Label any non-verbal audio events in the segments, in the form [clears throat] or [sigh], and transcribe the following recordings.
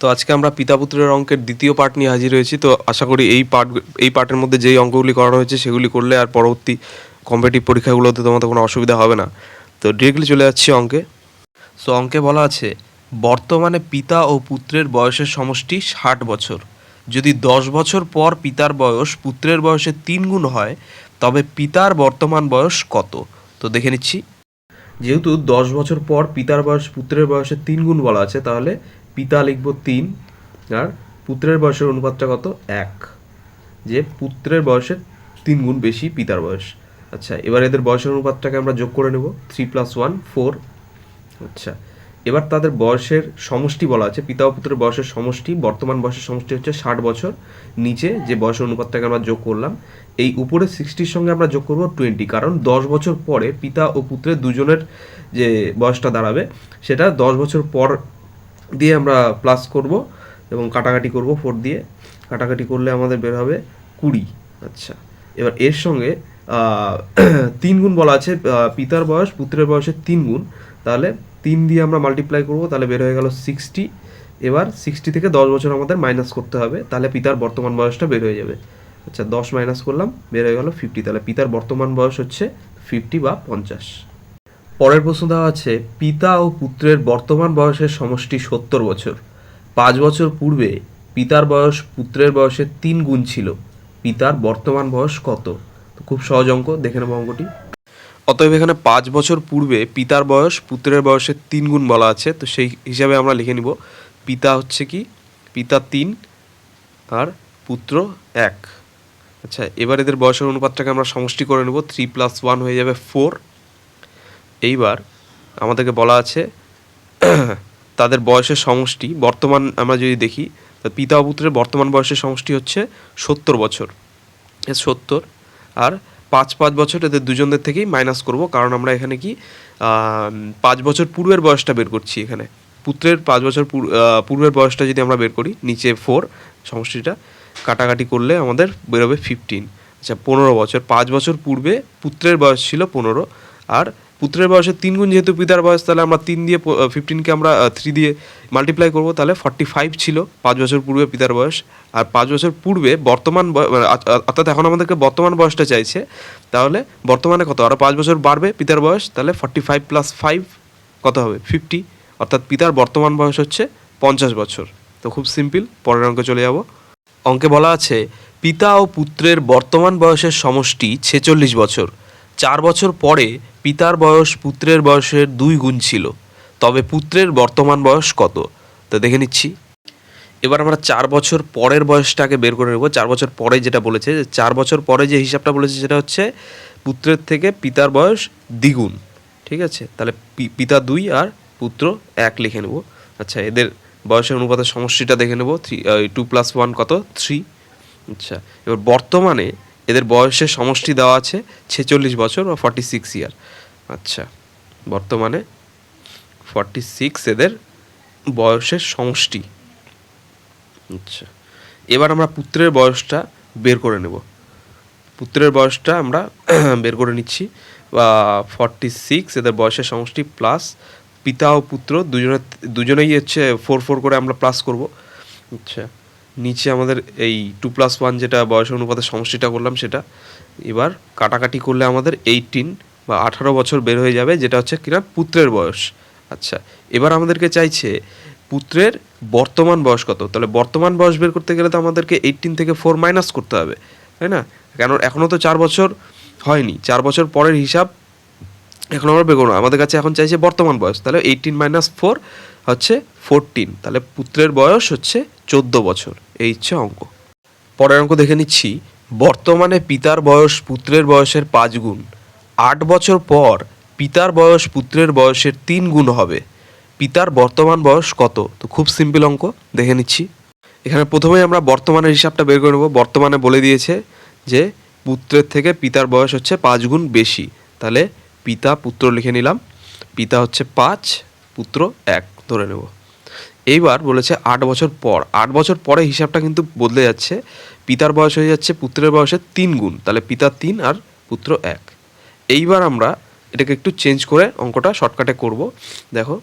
তো আজকে আমরা পিতা পুত্রের অঙ্কের দ্বিতীয় পার্ট নিয়ে হাজির হয়েছি। তো আশা করি এই পার্ট এই পার্টের মধ্যে যেই অঙ্কগুলি করানো হয়েছে সেগুলি করলে আর পরবর্তী কম্পিটিভ পরীক্ষাগুলোতে তোমাদের কোনো অসুবিধা হবে না। তো ডিরেক্টলি চলে যাচ্ছি অঙ্কে। সো অঙ্কে বলা আছে, বর্তমানে পিতা ও পুত্রের বয়সের সমষ্টি ষাট বছর। যদি দশ বছর পর পিতার বয়স পুত্রের বয়সের তিন গুণ হয়, তবে পিতার বর্তমান বয়স কত? তো দেখে নিচ্ছি। যেহেতু দশ বছর পর পিতার বয়স পুত্রের বয়সের তিন গুণ বলা আছে, তাহলে পিতা লিখব তিন, আর পুত্রের বয়সের অনুপাতটা কত? এক। যে পুত্রের বয়সের তিন গুণ বেশি পিতার বয়স। আচ্ছা এবার এদের বয়সের অনুপাতটাকে আমরা যোগ করে নেব। থ্রি প্লাস ওয়ান ফোর আচ্ছা এবার তাদের বয়সের সমষ্টি বলা আছে। পিতা ও পুত্রের বয়সের সমষ্টি, বর্তমান বয়সের সমষ্টি হচ্ছে ষাট বছর। নিচে যে বয়সের অনুপাতটাকে আমরা যোগ করলাম, এই উপরে সিক্সটির সঙ্গে আমরা যোগ করব টোয়েন্টি কারণ দশ বছর পরে পিতা ও পুত্রের দুজনের যে বয়সটা দাঁড়াবে, সেটা দশ বছর পর দিয়ে আমরা প্লাস করব এবং কাটাকাটি করব ফোর দিয়ে। কাটাকাটি করলে আমাদের বের হবে কুড়ি। আচ্ছা এবার এর সঙ্গে [clears throat] তিন গুণ বলা আছে পিতার বয়স, পুত্রের বয়সের তিন গুণ তাহলে তিন দিয়ে আমরা মাল্টিপ্লাই করব, তাহলে বের হয়ে গেল সিক্সটি এবার সিক্সটি থেকে দশ বছর আমাদের মাইনাস করতে হবে, তাহলে পিতার বর্তমান বয়সটা বের হয়ে যাবে। আচ্ছা দশ মাইনাস করলাম, বের হয়ে গেল ফিফটি তাহলে পিতার বর্তমান বয়স হচ্ছে ফিফটি বা পঞ্চাশ। পরের প্রশ্ন দেওয়া আছে, পিতা ও পুত্রের বর্তমান বয়সের সমষ্টি সত্তর বছর। পাঁচ বছর পূর্বে পিতার বয়স পুত্রের বয়সের তিন গুণ ছিল। পিতার বর্তমান বয়স কত? তো খুব সহজ অঙ্ক, দেখে নেব অঙ্কটি। অতএব এখানে পাঁচ বছর পূর্বে পিতার বয়স পুত্রের বয়সের তিন গুণ বলা আছে, তো সেই হিসাবে আমরা লিখে নিব, পিতা হচ্ছে কি? পিতা তিন আর পুত্র এক। আচ্ছা এবার এদের বয়সের অনুপাতটাকে আমরা সমষ্টি করে নেব থ্রি প্লাস ওয়ান হয়ে যাবে ফোর এইবার আমাদেরকে বলা আছে, তাদের বয়সের সমষ্টি, বর্তমান আমরা যদি দেখি পিতা পুত্রের বর্তমান বয়সের সমষ্টি হচ্ছে সত্তর বছর। সত্তর আর পাঁচ পাঁচ বছর এদের দুজনদের থেকেই মাইনাস করব, কারণ আমরা এখানে কি পাঁচ বছর পূর্বের বয়সটা বের করছি এখানে। পুত্রের পাঁচ বছর পূর্বের বয়সটা যদি আমরা বের করি, নিচে ফোর সমষ্টিটা, কাটাকাটি করলে আমাদের বেরোবে ফিফটিন আচ্ছা পনেরো বছর, পাঁচ বছর পূর্বে পুত্রের বয়স ছিল পনেরো, আর পুত্রের বয়সে তিন গুণ, যেহেতু পিতার বয়স, তাহলে আমরা তিন দিয়ে ফিফটিনকে আমরা থ্রি দিয়ে মাল্টিপ্লাই করব, তাহলে ফর্টি ফাইভ ছিল পাঁচ বছর পূর্বে পিতার বয়স। আর পাঁচ বছর পূর্বে বর্তমান মানে অর্থ- অর্থাৎ এখন আমাদেরকে বর্তমান বয়সটা চাইছে, তাহলে বর্তমানে কত? আরও পাঁচ বছর বাড়বে পিতার বয়স, তাহলে ফর্টি ফাইভ প্লাস ফাইভ কত হবে? ফিফটি অর্থাৎ পিতার বর্তমান বয়স হচ্ছে পঞ্চাশ বছর। তো খুব সিম্পল পরের অঙ্কে চলে যাব। অঙ্কে বলা আছে, পিতা ও পুত্রের বর্তমান বয়সের সমষ্টি ছেচল্লিশ বছর। চার বছর পরে পিতার বয়স পুত্রের বয়সের দুই গুণ ছিল। তবে পুত্রের বর্তমান বয়স কত? তো দেখে নিচ্ছি। এবার আমরা চার বছর পরের বয়সটাকে বের করে নেব। চার বছর পরে যেটা বলেছে, যে চার বছর পরে যে হিসাবটা বলেছে সেটা হচ্ছে পুত্রের থেকে পিতার বয়স দ্বিগুণ। ঠিক আছে? তাহলে পিতা দুই আর পুত্র এক লিখে নেব। আচ্ছা এদের বয়সের অনুপাতের সমষ্টিটা দেখে নেব। থ্রি টু প্লাস ওয়ান কত? থ্রি। আচ্ছা এবার বর্তমানে এদের বয়সের সমষ্টি দেওয়া আছে ছেচল্লিশ বছর বা ফর্টি সিক্স ইয়ার আচ্ছা বর্তমানে ফর্টি সিক্স এদের বয়সের সমষ্টি। আচ্ছা এবার আমরা পুত্রের বয়সটা বের করে নেব। পুত্রের বয়সটা আমরা [clears throat] বের করে নিচ্ছি ফর্টি সিক্স এদের বয়সের সমষ্টি প্লাস পিতা ও পুত্র দুজনে, দুজনেই হচ্ছে ফোর ফোর করে আমরা প্লাস করব। আচ্ছা নিচে আমাদের এই টু প্লাস ওয়ান যেটা বয়স অনুপাতের সমষ্টিটা করলাম সেটা। এবার কাটাকাটি করলে আমাদের এইটিন বা আঠারো বছর বের হয়ে যাবে, যেটা হচ্ছে কিনা পুত্রের বয়স। আচ্ছা এবার আমাদেরকে চাইছে পুত্রের বর্তমান বয়স কত? তাহলে বর্তমান বয়স বের করতে গেলে তো আমাদেরকে এইটিন থেকে ফোর মাইনাস করতে হবে, তাই না? কেন এখনও তো চার বছর হয়নি, চার বছর পরের হিসাব এখন আমরা বের করব আমাদের কাছে এখন চাইছে বর্তমান বয়স, তাহলে এইটিন মাইনাস ফোর হচ্ছে ফোরটিন তাহলে পুত্রের বয়স হচ্ছে চোদ্দ বছর, এই হচ্ছে অঙ্ক। পরের অঙ্ক দেখে নিচ্ছি, বর্তমানে পিতার বয়স পুত্রের বয়সের পাঁচ গুণ, আট বছর পর পিতার বয়স পুত্রের বয়সের তিন গুণ হবে, পিতার বর্তমান বয়স কত? তো খুব সিম্পল অঙ্ক, দেখে নিচ্ছি। এখানে প্রথমেই আমরা বর্তমানের হিসাবটা বের করে নেব, বর্তমানে বলে দিয়েছে যে পুত্রের থেকে পিতার বয়স হচ্ছে পাঁচ গুণ বেশি, তাহলে পিতা পুত্র লিখে নিলাম, পিতা হচ্ছে পাঁচ, পুত্র এক। ধরে নেব। এইবার বলেছে আট বছর পর। আট বছর পরে হিসাবটা কিন্তু বদলে যাচ্ছে। পিতার বয়স হয়ে যাচ্ছে, পুত্রের বয়সের তিন গুণ। তাহলে পিতা তিন আর পুত্র এক। এইবার আমরা এটাকে একটু চেঞ্জ করে অঙ্কটা শর্টকাটে করব। দেখো,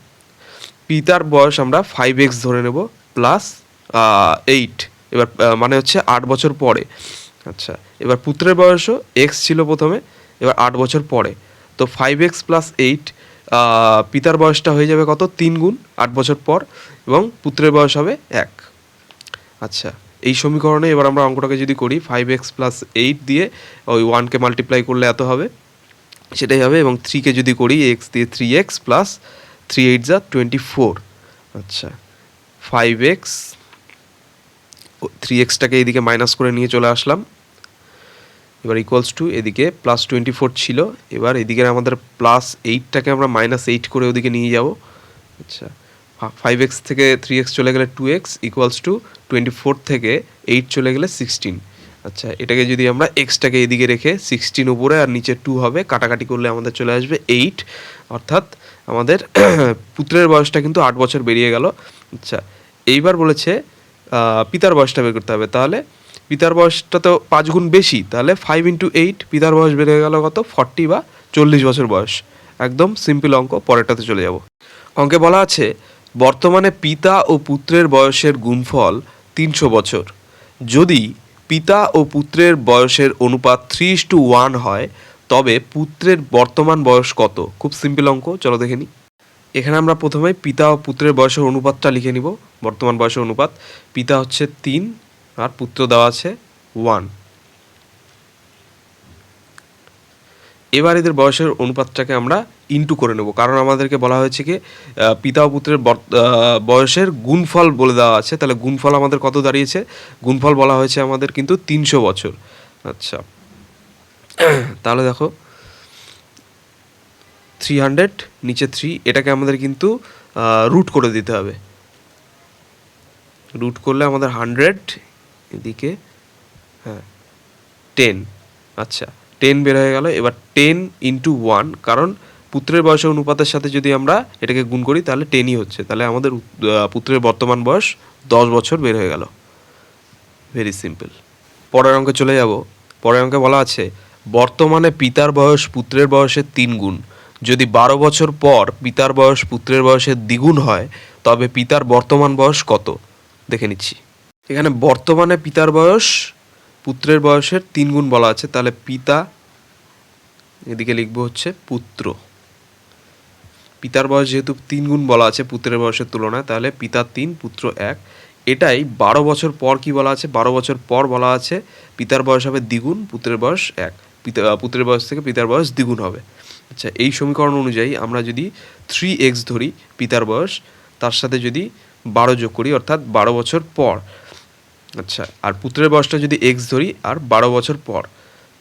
পিতার বয়স আমরা ফাইভ এক্স ধরে নেব প্লাস এইট এবার মানে হচ্ছে আট বছর পরে। আচ্ছা এবার পুত্রের বয়সও এক্স ছিল প্রথমে, এবার আট বছর পরে। তো ফাইভ এক্স প্লাস এইট পিতার বয়সটা হয়ে যাবে কত? তিন গুণ, আট বছর পর, এবং পুত্রের বয়স হবে এক। আচ্ছা এই সমীকরণে এবার আমরা অঙ্কটাকে যদি করি ফাইভ এক্স প্লাস এইট দিয়ে ওই ওয়ানকে মাল্টিপ্লাই করলে এত হবে? সেটাই হবে, এবং থ্রিকে যদি করি এক্স দিয়ে three x plus three eight যা টোয়েন্টি ফোর আচ্ছা ফাইভ এক্স থ্রি এক্সটাকে এইদিকে মাইনাস করে নিয়ে চলে আসলাম। এবার ইকুয়ালস টু এদিকে প্লাস টোয়েন্টি ফোর ছিল। এবার এদিকে আমাদের প্লাস এইটটাকে আমরা মাইনাস এইট করে ওদিকে নিয়ে যাব। আচ্ছা ফাইভ এক্স থেকে থ্রি এক্স চলে গেলে two x equals to twenty four থেকে এইট চলে গেলে সিক্সটিন আচ্ছা এটাকে যদি আমরা এক্সটাকে এদিকে রেখে সিক্সটিন উপরে আর নিচে টু হবে, কাটাকাটি করলে আমাদের চলে আসবে এইট অর্থাৎ আমাদের [coughs] পুত্রের বয়সটা কিন্তু আট বছর বেরিয়ে গেল। আচ্ছা এইবার বলেছে পিতার বয়সটা বের করতে হবে। তাহলে পিতার বয়সটা তো পাঁচ গুণ বেশি, তাহলে ফাইভ ইন্টু এইট পিতার বয়স বেড়ে গেল কত? ফর্টি বা চল্লিশ বছর বয়স। একদম সিম্পল অঙ্ক, পরেরটাতে চলে যাব। অঙ্কে বলা আছে, বর্তমানে পিতা ও পুত্রের বয়সের গুণফল তিনশো বছর। যদি পিতা ও পুত্রের বয়সের অনুপাত থ্রি টু ওয়ান হয়, তবে পুত্রের বর্তমান বয়স কত? খুব সিম্পল অঙ্ক, চলো দেখে নিই এখানে আমরা প্রথমে পিতা ও পুত্রের বয়সের অনুপাতটা লিখে নিব। বর্তমান বয়সের অনুপাত, পিতা হচ্ছে তিন আর পুত্র দেওয়া আছে ওয়ান এবার এদের বয়সের অনুপাতটাকে আমরা ইনটু করে নেব। কারণ আমাদেরকে বলা হয়েছে কি পিতা ও পুত্রের বয়সের গুণফল বলে দেওয়া আছে। তাহলে গুণফল আমাদের কত দাঁড়িয়েছে? গুণফল বলা হয়েছে আমাদের কিন্তু তিনশো বছর। আচ্ছা। তাহলে দেখো থ্রি হান্ড্রেড নিচে থ্রি এটাকে আমাদের কিন্তু রুট করে দিতে হবে। রুট করলে আমাদের হান্ড্রেড এদিকে হ্যাঁ টেন আচ্ছা টেন বের হয়ে গেল। এবার টেন ইন্টু ওয়ান কারণ পুত্রের বয়সের অনুপাতের সাথে যদি আমরা এটাকে গুণ করি, তাহলে টেনই হচ্ছে। তাহলে আমাদের পুত্রের বর্তমান বয়স দশ বছর বের হয়ে গেল। ভেরি সিম্পল পরের অঙ্কে চলে যাব। পরের অঙ্কে বলা আছে, বর্তমানে পিতার বয়স পুত্রের বয়সের তিন গুণ। যদি বারো বছর পর পিতার বয়স পুত্রের বয়সের দ্বিগুণ হয়, তবে পিতার বর্তমান বয়স কত? দেখে নিচ্ছি। এখানে বর্তমানে পিতার বয়স, পুত্রের বয়সের তিন গুণ বলা আছে। তাহলে পিতা, এদিকে লিখব হচ্ছে পুত্র। পিতার বয়স যেহেতু তিন গুণ বলা আছে পুত্রের বয়সের তুলনায়, তাহলে পিতা তিন, পুত্র এক। এটাই বারো বছর পর কি বলা আছে? বারো বছর পর বলা আছে পিতার বয়স হবে দ্বিগুণ, পুত্রের বয়স এক। পিতা, পুত্রের বয়স থেকে পিতার বয়স দ্বিগুণ হবে। আচ্ছা এই সমীকরণ অনুযায়ী আমরা যদি থ্রি এক্স ধরি, পিতার বয়স, তার সাথে যদি বারো যোগ করি, অর্থাৎ বারো বছর পর আচ্ছা আর পুত্রের বয়সটা যদি এক্স ধরি, আর বারো বছর পর,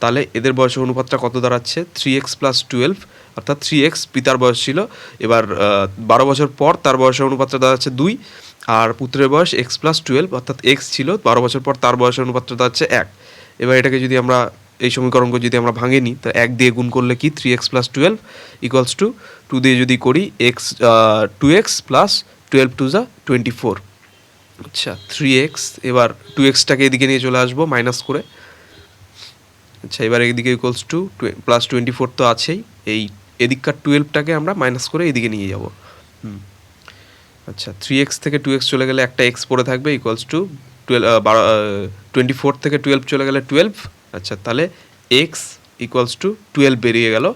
তাহলে এদের বয়সের অনুপাতটা কত দাঁড়াচ্ছে? থ্রি এক্স প্লাস টুয়েলভ অর্থাৎ থ্রি এক্স পিতার বয়স ছিল। এবার বারো বছর পর তার বয়সের অনুপাতটা দাঁড়াচ্ছে দুই, আর পুত্রের বয়স এক্স প্লাস টুয়েলভ অর্থাৎ এক্স ছিল, বারো বছর পর তার বয়সের অনুপাতটা দাঁড়াচ্ছে এক। এবার এটাকে যদি আমরা, এই সমীকরণকে যদি আমরা ভাঙে নিই, তো এক দিয়ে গুণ করলে কি? Three x plus twelve equals to two দিয়ে যদি করি x two x plus twelve two যা টোয়েন্টি ফোর আচ্ছা থ্রি এক্স এবার টু এক্সটাকে এদিকে নিয়ে চলে আসব মাইনাস করে। আচ্ছা এবার এদিকে equals to plus twenty four তো আছেই। এই এদিককার টুয়েলভটাকে আমরা মাইনাস করে এদিকে নিয়ে যাব। হুম। আচ্ছা থ্রি এক্স থেকে টু এক্স চলে গেলে একটা এক্স পড়ে থাকবে equals to twelve twenty four থেকে টুয়েলভ চলে গেলে টুয়েলভ আচ্ছা তাহলে এক্স ইকুয়ালস টু টুয়েলভ বেরিয়ে গেল।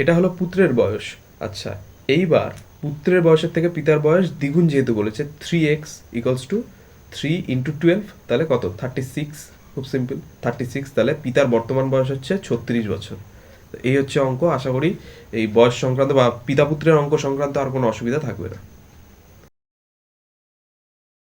এটা হলো পুত্রের বয়স। আচ্ছা এইবার পুত্রের বয়সের থেকে পিতার বয়স দ্বিগুণ যেহেতু বলেছে three x equals to three into twelve তাহলে কত? থার্টি সিক্স খুব সিম্পল থার্টি সিক্স তাহলে পিতার বর্তমান বয়স হচ্ছে ছত্রিশ বছর। এই হচ্ছে অঙ্ক, আশা করি এই বয়স সংক্রান্ত বা পিতা পুত্রের অঙ্ক সংক্রান্ত আর কোনো অসুবিধা থাকবে না।